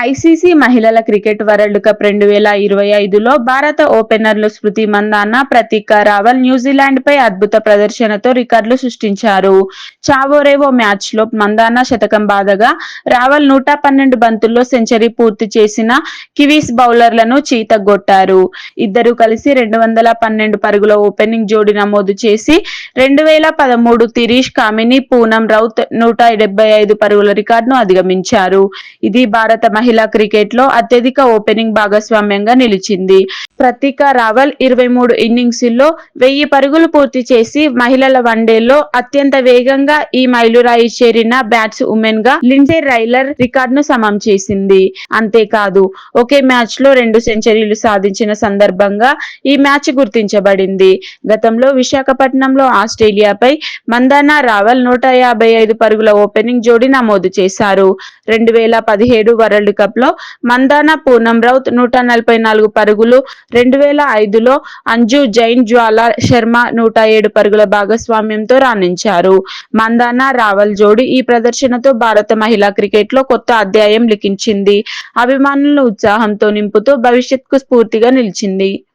ICC మహిళల cricket world cup రెండు వేల ఇరవై ఐదులో భారత ఓపెనర్లు స్మృతి మందాన ప్రతీక రావల్ న్యూజిలాండ్ పై అద్భుత ప్రదర్శనతో రికార్డులు సృష్టించారు. చావోరేవో మ్యాచ్లో మందాన శతకం బాధగా రావల్ నూట పన్నెండు బంతుల్లో సెంచరీ పూర్తి చేసిన కివీస్ బౌలర్లను చీతగొట్టారు ఇద్దరు కలిసి రెండు వందల పన్నెండు పరుగుల ఓపెనింగ్ జోడి నమోదు చేసి రెండు వేల పదమూడు తిరీష్ కామిని పూనం రౌత్ నూట డెబ్బై ఐదు పరుగుల రికార్డును అధిగమించారు. ఇది భారత మహిళ క్రికెట్లో అత్యధిక ఓపెనింగ్ భాగస్వామ్యంగా నిలిచింది. ప్రతీక రావల్ ఇరవై మూడు ఇన్నింగ్స్లో వెయ్యి పరుగులు పూర్తి చేసి మహిళల వన్డేలో అత్యంత వేగంగా ఈ మైలురాయి చేరిన బ్యాట్స్ ఉమెన్గా లిండే రైలర్ రికార్డును సమం చేసింది. అంతేకాదు ఒకే మ్యాచ్లో రెండు సెంచరీలు సాధించిన సందర్భంగా ఈ మ్యాచ్ గుర్తించబడింది. గతంలో విశాఖపట్నంలో ఆస్ట్రేలియాపై మందానా రావల్ నూట యాభై ఐదు పరుగుల ఓపెనింగ్ జోడి నమోదు చేశారు. రెండు వేల పదిహేడు వరల్డ్ కప్లో పూనం రౌత్ నూట నలభై నాలుగు పరుగులు రెండు వేల ఐదులో అంజు జైన్ జ్వాల శర్మ నూట ఏడు పరుగుల భాగస్వామ్యంతో రాణించారు. మందాన రావల్ జోడి ఈ ప్రదర్శనతో భారత మహిళా క్రికెట్లో కొత్త అధ్యాయం లిఖించింది. అభిమానుల ఉత్సాహంతో నింపుతూ భవిష్యత్కు స్ఫూర్తిగా నిలిచింది.